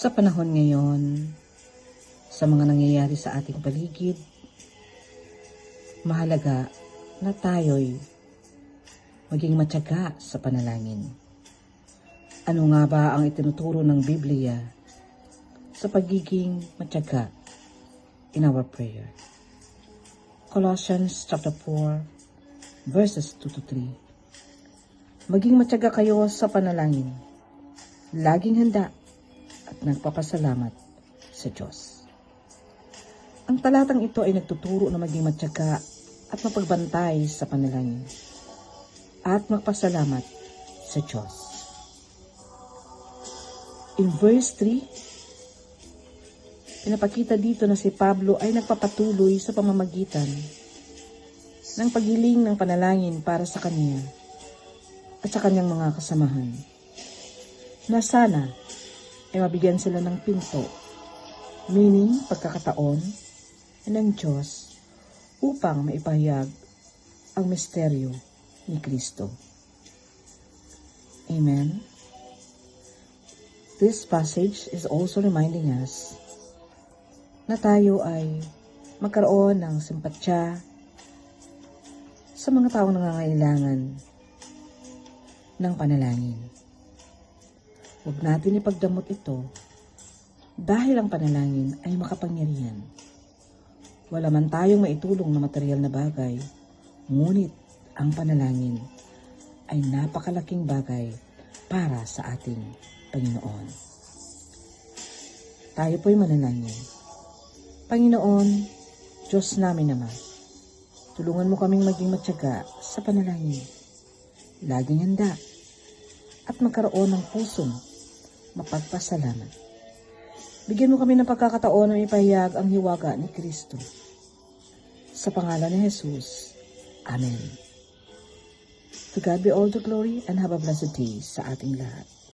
Sa panahon ngayon, sa mga nangyayari sa ating paligid, mahalaga na tayo'y maging matyaga sa panalangin. Ano nga ba ang itinuturo ng Biblia sa pagiging matyaga in our prayer? Colossians chapter 4 verses 2 to 3 Maging matyaga kayo sa panalangin. Laging handa at nagpapasalamat sa Diyos. Ang talatang ito ay nagtuturo na maging matyaga at mapagbantay sa panalangin at magpasalamat sa Diyos. In verse 3, pinapakita dito na si Pablo ay nagpapatuloy sa pamamagitan ng paghiling ng panalangin para sa kanya at sa kanyang mga kasamahan na sana ay mabigyan sila ng pinto, meaning pagkakataon ng Diyos upang maipahayag ang misteryo ni Kristo. Amen. This passage is also reminding us na tayo ay magkaroon ng simpatsya sa mga taong nangangailangan ng panalangin. Huwag natin ipagdamot ito dahil ang panalangin ay makapangyarihan. Wala man tayong maitulong na material na bagay, ngunit ang panalangin ay napakalaking bagay para sa ating Panginoon. Tayo po'y manalangin. Panginoon, Diyos namin naman, tulungan mo kaming maging matyaga sa panalangin. Laging handa at magkaroon ng pusong mapagpasalamat. Bigyan mo kami ng pagkakataon na ipahayag ang hiwaga ni Kristo. Sa pangalan ni Jesus. Amen. To God be all the glory and have a blessed day sa ating lahat.